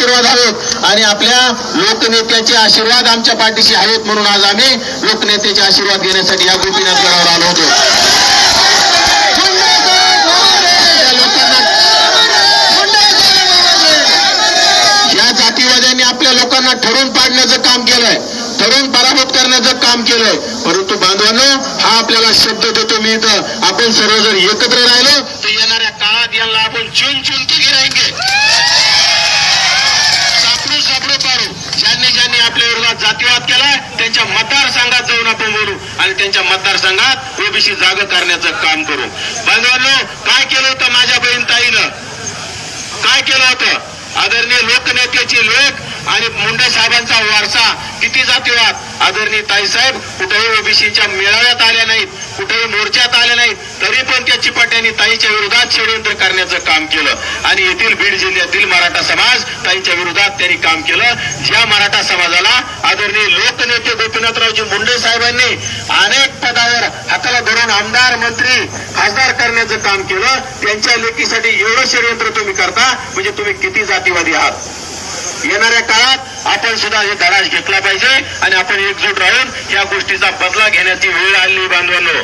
आशीर्वाद आहेत आणि आपल्या लोकनेत्याचे आशीर्वाद आमच्या पाठीशी आहेत म्हणून आज आम्ही लोकनेत्याचे आशीर्वाद घेण्यासाठी या गोपीनाथ गडावर आलो होतो. या लोकांना जातीवाद्यांनी आपल्या लोकांना ठरून पाडण्याचं काम केलंय. ठरून पराभूत करण्याचं काम केलंय. परंतु बांधवांनो हा आपल्याला शब्द देतो मी इथं. आपण सर्व जर एकत्र राहिलो तर येणाऱ्या काळात यांना आपण चुन चुन के गिराएंगे सापडू सापडू पाडू ज्यांनी ज्यांनी आपल्या विरोधात जातीवाद केलाय त्यांच्या मतदारसंघात जाऊन आपण बोलू आणि त्यांच्या मतदारसंघात ओबीसी जाग करण्याचं काम करू. बांधवांनो काय केलं होतं माझ्या बहीण ताईनं? काय केलं होतं? आदरणीय लोकनेत्याची लेख आणि मुंडे साहेबांचा वारसा किती जातीवाद? आदरणीय ताईसाहेब कुठेही ओबीसीच्या मेळाव्यात आले कुठेही मोर्चात आले नाही तरी पण त्या चिपाट्यांनी ताईच्या विरोधात षडयंत्र करण्याचं काम केलं. आणि येथील बीड जिल्ह्यातील मराठा समाज ताईच्या विरोधात त्यांनी काम केलं. ज्या मराठा समाजाला आदरणीय लोकनेते गोपीनाथरावजी मुंडे साहेबांनी अनेक पदावर हाताला धरून आमदार मंत्री खासदार करण्याचं काम केलं त्यांच्या लेखीसाठी एवढं षडयंत्र तुम्ही करता म्हणजे तुम्ही किती जातीवादी आहात? येणाऱ्या काळात आपण सुद्धा हे धडा घेतला पाहिजे आणि आपण एकजूट राहून या गोष्टीचा बदला घेण्याची वेळ आली बांधवांनो.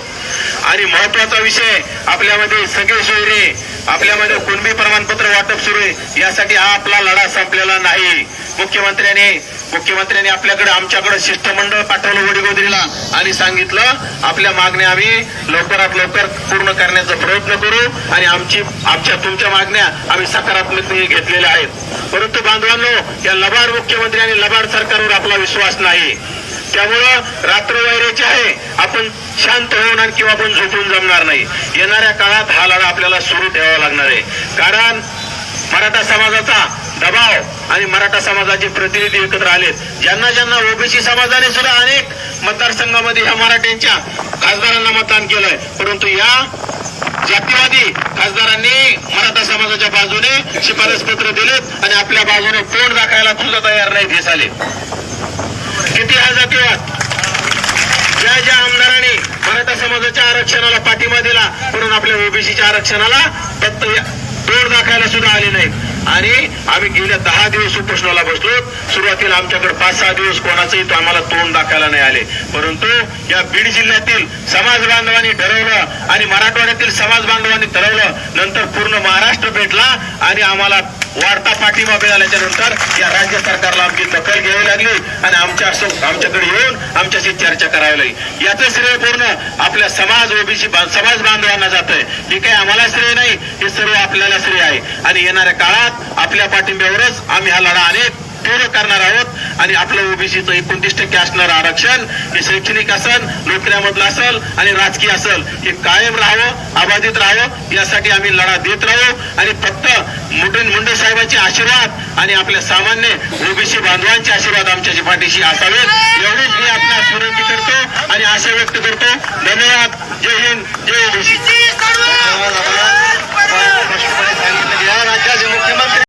आणि महत्त्वाचा विषय आपल्यामध्ये सगळे सोयरे आपल्यामध्ये कुणबी प्रमाणपत्र वाटप सुरू आहे यासाठी हा आपला लढा संपलेला नाही. मुख्यमंत्र्यांनी मुख्यमंत्र्यांनी आपल्याकडे आमच्याकडे शिष्टमंडळ पाठवलं वडीगोदरीला आणि सांगितलं आपल्या मागण्या आम्ही लवकरात लवकर पूर्ण करण्याचा प्रयत्न करू आणि आमची आमच्या तुमच्या मागण्या आम्ही सकारात्मक घेतलेल्या आहेत. परंतु बांधवांनो या लबाड मुख्यमंत्री आणि लबाड सरकारवर आपला विश्वास नाही. त्यामुळं रात्र वैराची आहे आपण शांत होणार किंवा आपण झोपून जमणार नाही. येणाऱ्या काळात हा लढा आपल्याला सुरू ठेवावा लागणार आहे. कारण मराठा समाजाचा दबाव आणि मराठा समाजाचे प्रतिनिधी एकत्र आले ज्यांना ज्यांना ओबीसी समाजाने सुद्धा अनेक मतदारसंघामध्ये ह्या मराठ्यांच्या खासदारांना मतदान केलंय. परंतु या जातीवादी खासदारांनी मराठा समाजाच्या बाजूने शिफारस पत्र दिलेत आणि आपल्या बाजूने तोंड दाखवायला सुद्धा तयार नाही हे साले किती हा जातीवाद? ज्या ज्या आमदारांनी मराठा समाजाच्या आरक्षणाला पाठिंबा दिला म्हणून आपल्या ओबीसीच्या आरक्षणाला फक्त या- तोड दाखवायला सुद्धा आले नाहीत. आणि आम्ही गेल्या दहा दिवस उपोषणाला बसलो. सुरुवातीला आमच्याकडे पाच सहा दिवस कोणाचंही तो आम्हाला तोंड दाखवायला नाही आले. परंतु या बीड जिल्ह्यातील समाज बांधवांनी ठरवलं आणि मराठवाड्यातील समाज बांधवांनी ठरवलं नंतर पूर्ण महाराष्ट्र भेटला आणि आम्हाला वाढता पाठिंबा मिळाल्याच्या नंतर या राज्य सरकारला आमची दखल घ्यावी लागली आणि आमच्या आमच्याकडे येऊन आमच्याशी चर्चा करावी लागली. याचं श्रेय पूर्ण आपल्या समाज ओबीसी समाज बांधवांना जात आहे ही काही आम्हाला श्रेय नाही आपल्याला श्रेय आहे. आणि येणाऱ्या काळात आपल्या पाठिंब्यावरच आम्ही हा लढा अनेक पूर्ण करणार आहोत. आणि आपलं ओबीसीचं एकोणतीस टक्के असणारं आरक्षण हे शैक्षणिक असेल नोकऱ्यामधलं असेल आणि राजकीय असेल हे कायम राहावं अबाधित राहावं यासाठी आम्ही लढा देत राहू. आणि फक्त मुंडे मुंडे साहेबांचे आशीर्वाद आणि आपल्या सामान्य ओबीसी बांधवांचे आशीर्वाद आमच्या पाठीशी असावेत. एवढीच मी आपल्यास विनंती करतो आणि आशा व्यक्त करतो. धन्यवाद. जय हिंद. जय ओबीसी